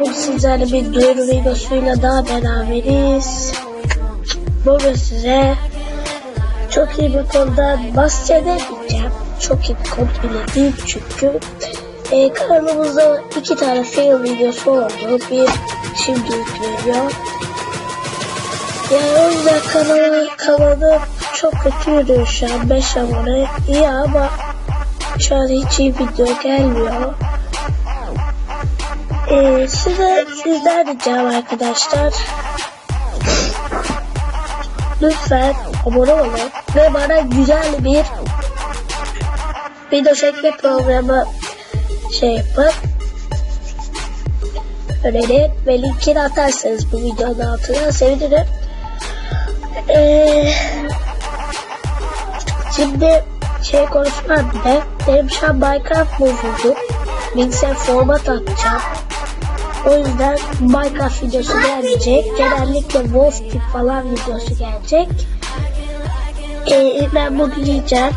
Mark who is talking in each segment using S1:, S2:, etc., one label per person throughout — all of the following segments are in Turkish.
S1: Bugün sizlerle bir duyuru videosuyla daha beraberiz. Bugün size çok iyi bir konuda bahsedemeyeceğim. Çok iyi bir konu bile değil çünkü. E, kanalımızda iki tane fail videosu oldu. Bir şimdi yükleniyor. Yani o yüzden kanala, kanalı çok kötü yürüyor şu an. 5 abone iyi ama şu an hiç iyi video gelmiyor. Ee, size sizden ricam arkadaşlar. Lütfen abone olun ve bana güzel bir video çekme programı şey yapın. Önerin ve linkini atarsanız bu videonun altına sevinirim. Ee, şimdi şey konuşmam bile. Benim şu an Minecraft bozuldu. Bilgisayar format atacağım. O yüzden Minecraft videosu gelecek. Genellikle Wolf tip falan videosu gelecek. Ee, ben bunu yiyeceğim.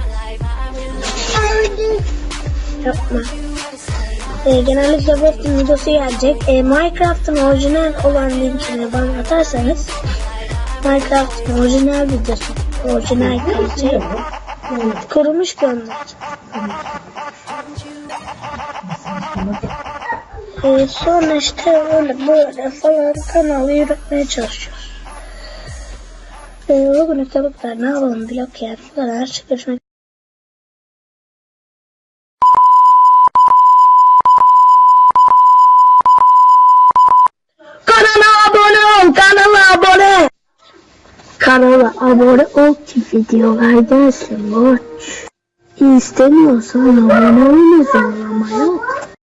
S1: Yapma. Ee, genellikle Wolf tip videosu gelecek. Ee, Minecraft'ın orijinal olan linkini bana atarsanız Minecraft'ın orijinal videosu orijinal gelecek. Kurumuş gönder. Ee, sonra işte öyle böyle falan kanalı yürütmeye çalışıyoruz. Ee, bugün bu kadar. Ne yapalım blok yer. Bu kadar. Görüşmek Kanala abone ol. Kanala abone. Kanala abone ol ki videolar gelsin. Watch. İstemiyorsan abone olma zorlama yok.